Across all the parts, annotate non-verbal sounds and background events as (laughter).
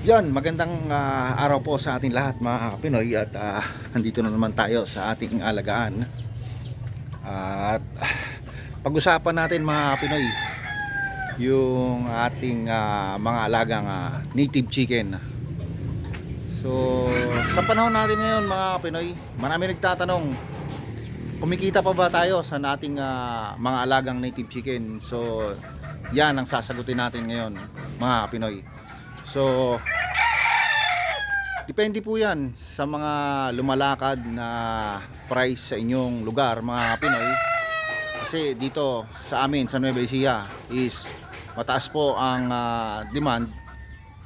Yan, magandang ah, araw po sa ating lahat mga Pinoy at ah, andito na naman tayo sa ating alagaan. At ah, pag-usapan natin mga Pinoy yung ating ah, mga alagang ah, native chicken. So, sa panahon natin ngayon mga Pinoy, marami nagtatanong kumikita pa ba tayo sa nating ah, mga alagang native chicken? So, yan ang sasagutin natin ngayon mga Pinoy. So, depende po yan sa mga lumalakad na price sa inyong lugar, mga Pinoy. Kasi dito sa amin, sa Nueva Ecija, is mataas po ang ah, demand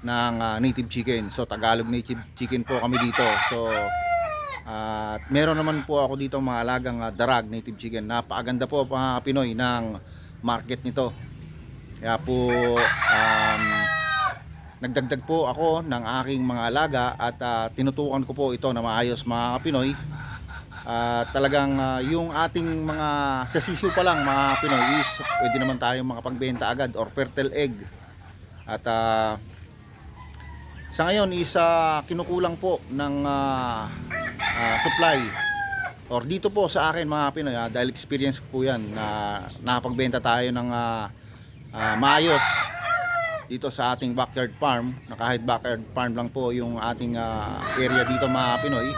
ng ah, native chicken. So, Tagalog native chicken po kami dito. So, at meron naman po ako dito mga alagang ah, darag native chicken. Napakaganda po mga Pinoy ng market nito. Kaya po um, nagdagdag po ako ng aking mga alaga at ah, tinutukan ko po ito na maayos mga Pinoy. At talagang ah, yung ating mga sa pa lang mga Pinoy is pwede naman tayong makapagbenta agad or fertile egg. At ah, sa ngayon is ah, kinukulang po ng ah, ah, supply or dito po sa akin mga Pinoy ah, dahil experience ko po yan na nakapagbenta tayo ng ah, ah, maayos dito sa ating backyard farm na kahit backyard farm lang po yung ating ah, area dito mga Pinoy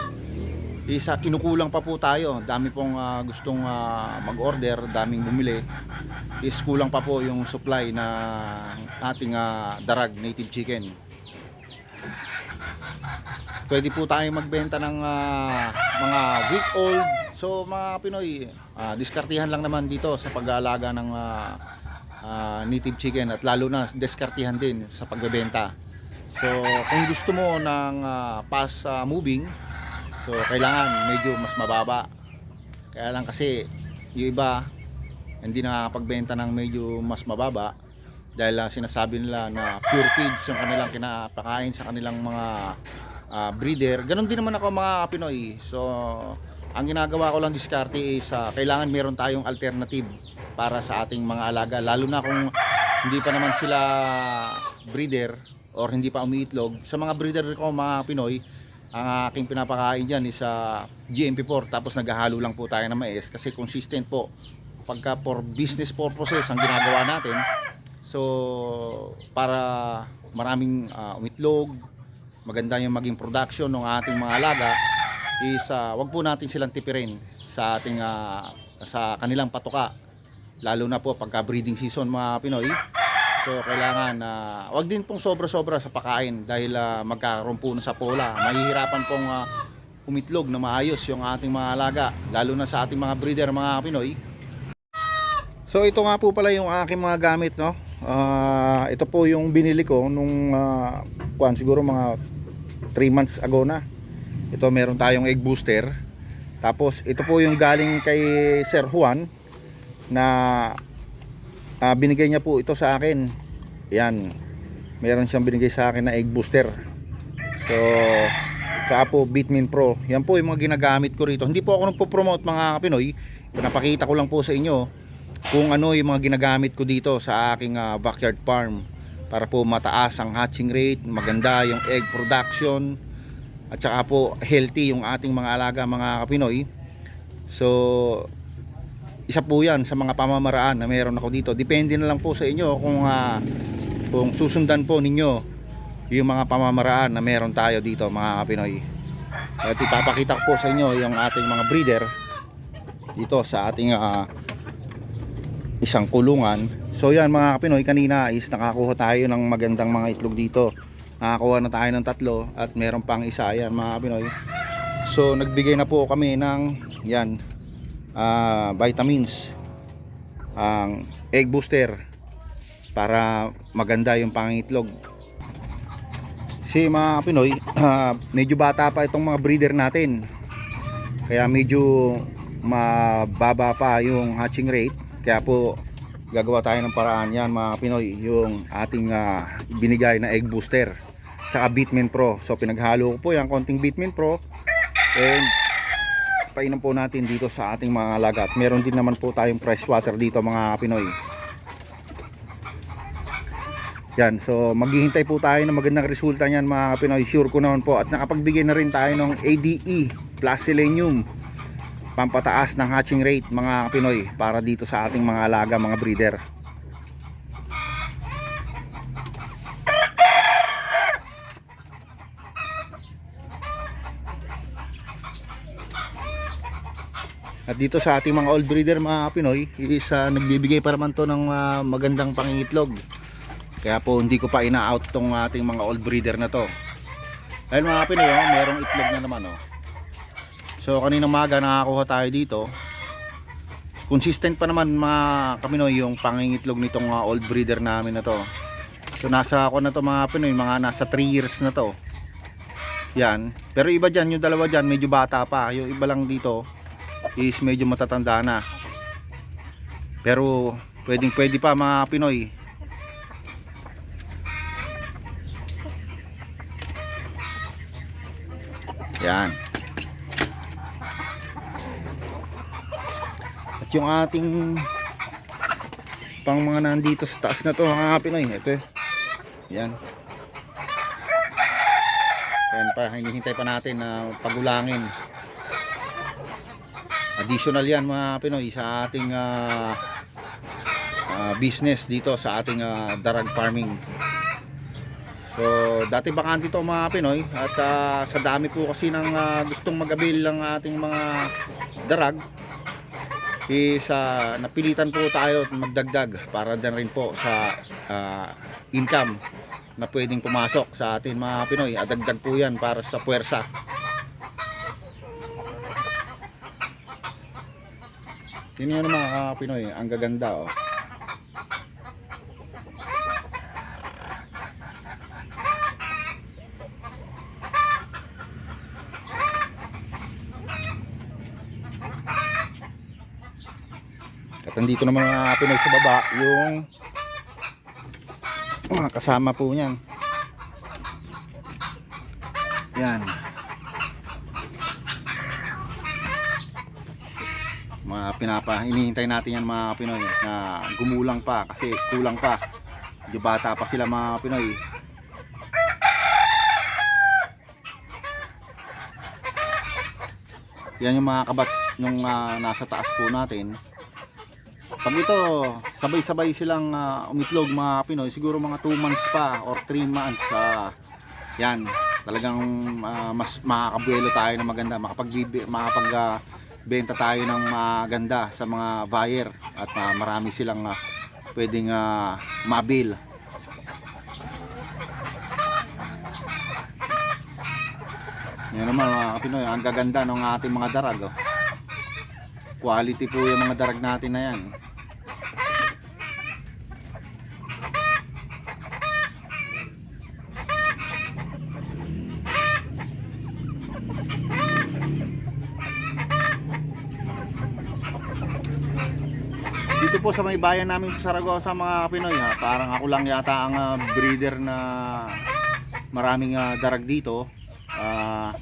isa kinukulang pa po tayo. Dami pong ah, gustong ah, mag-order daming bumili. Is kulang pa po yung supply na ating ah, darag native chicken. Pwede po tayong magbenta ng ah, mga week old so mga Pinoy ah, diskartihan lang naman dito sa pag-aalaga ng ah, ah, native chicken at lalo na diskartihan din sa pagbebenta so kung gusto mo ng ah, fast ah, moving so kailangan medyo mas mababa kaya lang kasi yung iba hindi nakakapagbenta ng medyo mas mababa dahil ah, sinasabi nila na pure feeds yung kanilang kinapakain sa kanilang mga ah, breeder. Ganon din naman ako mga Pinoy. So, ang ginagawa ko lang diskarte is ah, kailangan meron tayong alternative para sa ating mga alaga. Lalo na kung hindi pa naman sila breeder or hindi pa umiitlog. Sa mga breeder ko mga Pinoy, ang aking pinapakain dyan is sa GMP4 tapos naghahalo lang po tayo ng mais kasi consistent po pagka for business purposes ang ginagawa natin so para maraming ah, umitlog maganda yung maging production ng ating mga alaga is ah, wag po natin silang tipirin sa ating ah, sa kanilang patuka lalo na po pagka breeding season mga Pinoy so kailangan na wag din pong sobra-sobra sa pakain dahil ah, magkakaroon po sa pola mahihirapan pong ah, umitlog na maayos yung ating mga alaga lalo na sa ating mga breeder mga Pinoy So ito nga po pala yung aking mga gamit no. Ah, ito po yung binili ko nung ah, kuwan siguro mga 3 months ago na. Ito meron tayong egg booster. Tapos ito po yung galing kay Sir Juan na ah, binigay niya po ito sa akin. Yan. Meron siyang binigay sa akin na egg booster. So Saka po Bitmin Pro. Yan po yung mga ginagamit ko rito. Hindi po ako nagpo-promote mga Pinoy. Pinapakita ko lang po sa inyo kung ano yung mga ginagamit ko dito sa aking ah, backyard farm para po mataas ang hatching rate, maganda yung egg production at saka po healthy yung ating mga alaga mga Pinoy. So isa po yan sa mga pamamaraan na meron ako dito. Depende na lang po sa inyo kung ah, kung susundan po ninyo yung mga pamamaraan na meron tayo dito mga Pinoy. At ipapakita ko po sa inyo yung ating mga breeder dito sa ating ah, isang kulungan. So yan mga Pinoy, kanina is nakakuha tayo ng magandang mga itlog dito. Nakakuha na tayo ng tatlo at meron pang isa yan mga Pinoy. So nagbigay na po kami ng yan ah, vitamins ang egg booster para maganda yung pangitlog. Si mga Pinoy, (clears throat) ah, medyo bata pa itong mga breeder natin. Kaya medyo mababa pa yung hatching rate. Kaya po gagawa tayo ng paraan yan mga Pinoy yung ating ah, binigay na egg booster tsaka Bitmin Pro so pinaghalo ko po yan konting Bitmin Pro and painom po natin dito sa ating mga alaga at meron din naman po tayong fresh water dito mga Pinoy Yan, so maghihintay po tayo ng magandang resulta niyan mga Pinoy. Sure ko naman po. At nakapagbigay na rin tayo ng ADE plus selenium pampataas ng hatching rate mga Pinoy para dito sa ating mga alaga, mga breeder. Dito sa ating mga old breeder mga Pinoy is ah, nagbibigay pa naman to ng ah, magandang pangingitlog. Kaya po hindi ko pa ina-out tong ating mga old breeder na to. Dahil mga Pinoy, oh, merong itlog na naman oh. So kanina maga nakakuha tayo dito. Consistent pa naman mga Kapinoy yung pangingitlog nitong mga old breeder namin na to. So nasa ako na to mga Pinoy, mga nasa 3 years na to. Yan. Pero iba dyan, yung dalawa dyan medyo bata pa. Yung iba lang dito is medyo matatanda na. Pero pwedeng pwede pa mga Pinoy. Yan. At yung ating pang mga nandito sa taas na to mga Pinoy. Ito. eh. Yan. Yan pa, hinihintay pa natin na pagulangin. Additional yan mga Pinoy sa ating ah, ah, business dito sa ating ah, darag farming. So, dati bakante to mga Pinoy at ah, sa dami po kasi ng ah, gustong mag-avail ng ating mga darag is ah, napilitan po tayo magdagdag para din rin po sa ah, income na pwedeng pumasok sa atin mga Pinoy. At dagdag po yan para sa puwersa. Tingnan nyo mga ka- Pinoy, ang gaganda oh. At andito naman mga Pinoy sa baba yung mga kasama po niyan. Yan. Pinapa, hinihintay natin yan mga Pinoy na gumulang pa kasi kulang pa. Medyo bata pa sila mga Pinoy. Yan yung mga kabats nung ah, nasa taas po natin. Pag ito, sabay-sabay silang ah, umitlog mga Pinoy, siguro mga 2 months pa or 3 months. ah, yan, talagang ah, mas makakabuelo tayo ng maganda, makapag makapag ah, benta tayo ng maganda sa mga buyer at ah, marami silang ah, pwedeng ah, mabil. Yan naman mga Pinoy, ang gaganda ng ating mga darag. Oh. Quality po yung mga darag natin na yan. Dito po sa may bayan namin sa Saragossa mga Pinoy ha, parang ako lang yata ang ah, breeder na maraming ah, darag dito. Ah,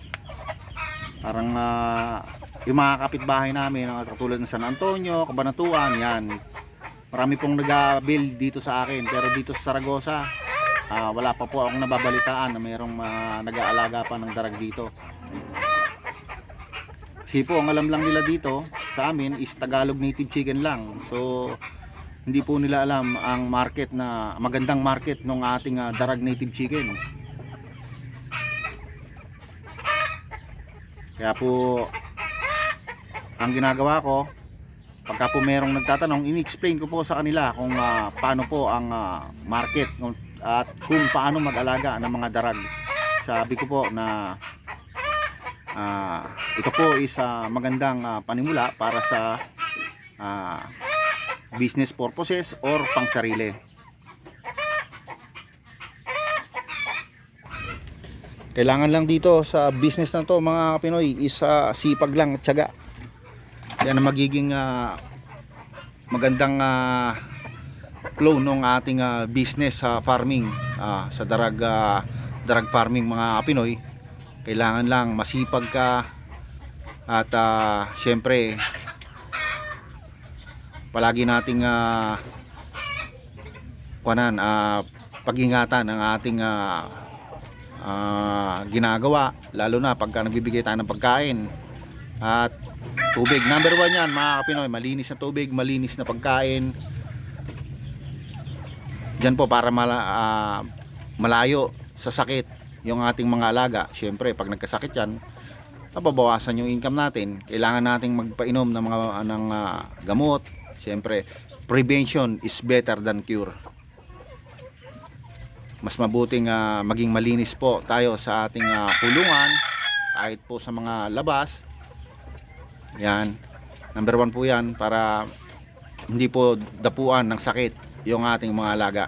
parang ah, yung mga kapitbahay namin, ah, katulad ng San Antonio, Cabanatuan, yan. Marami pong nag-build dito sa akin, pero dito sa Saragossa, ah, wala pa po akong nababalitaan na mayroong ah, nag-aalaga pa ng darag dito. Kasi po, ang alam lang nila dito sa amin is Tagalog native chicken lang. So, hindi po nila alam ang market na magandang market ng ating ah, darag native chicken. Kaya po, ang ginagawa ko, pagka po merong nagtatanong, in-explain ko po sa kanila kung ah, paano po ang ah, market at kung paano mag-alaga ng mga darag. Sabi ko po na Ah, ito po is ah, magandang ah, panimula para sa ah, business purposes or pang sarili. Kailangan lang dito sa business na to mga Pinoy is ah, sipag lang at tiyaga. Yan ang magiging ah, magandang ah, flow ng ating ah, business sa farming ah, sa darag ah, darag farming mga Pinoy kailangan lang masipag ka. At ah, syempre palagi nating uh, kuanan ah, pag-ingatan ang ating ah, ah, ginagawa. Lalo na pagka nagbibigay tayo ng pagkain. At tubig. Number one yan mga Pinoy malinis na tubig malinis na pagkain. Diyan po para mala, ah, malayo sa sakit yung ating mga alaga. Siyempre, pag nagkasakit yan, nababawasan yung income natin. Kailangan nating magpainom ng mga ng ah, gamot. Siyempre, prevention is better than cure. Mas mabuting ah, maging malinis po tayo sa ating ah, kulungan kahit po sa mga labas. Yan. Number one po yan para hindi po dapuan ng sakit yung ating mga alaga.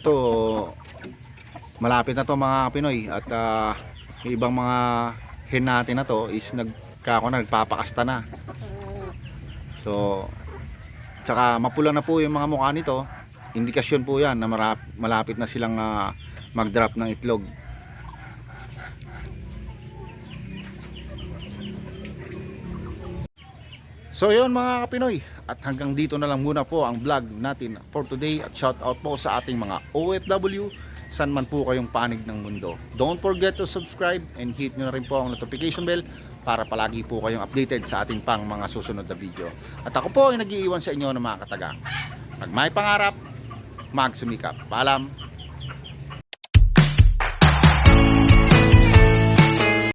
Ito malapit na to mga Pinoy at yung ibang mga hen natin na to is nagkako na nagpapakasta na. So tsaka mapula na po yung mga mukha nito. Indikasyon po 'yan na marap- malapit na silang ah, mag-drop ng itlog. So yun mga Pinoy at hanggang dito na lang muna po ang vlog natin for today at shout out po sa ating mga OFW saan man po kayong panig ng mundo. Don't forget to subscribe and hit nyo na rin po ang notification bell para palagi po kayong updated sa ating pang mga susunod na video. At ako po ay nag-iiwan sa inyo ng mga katagang. Pag may pangarap, magsumikap. Paalam!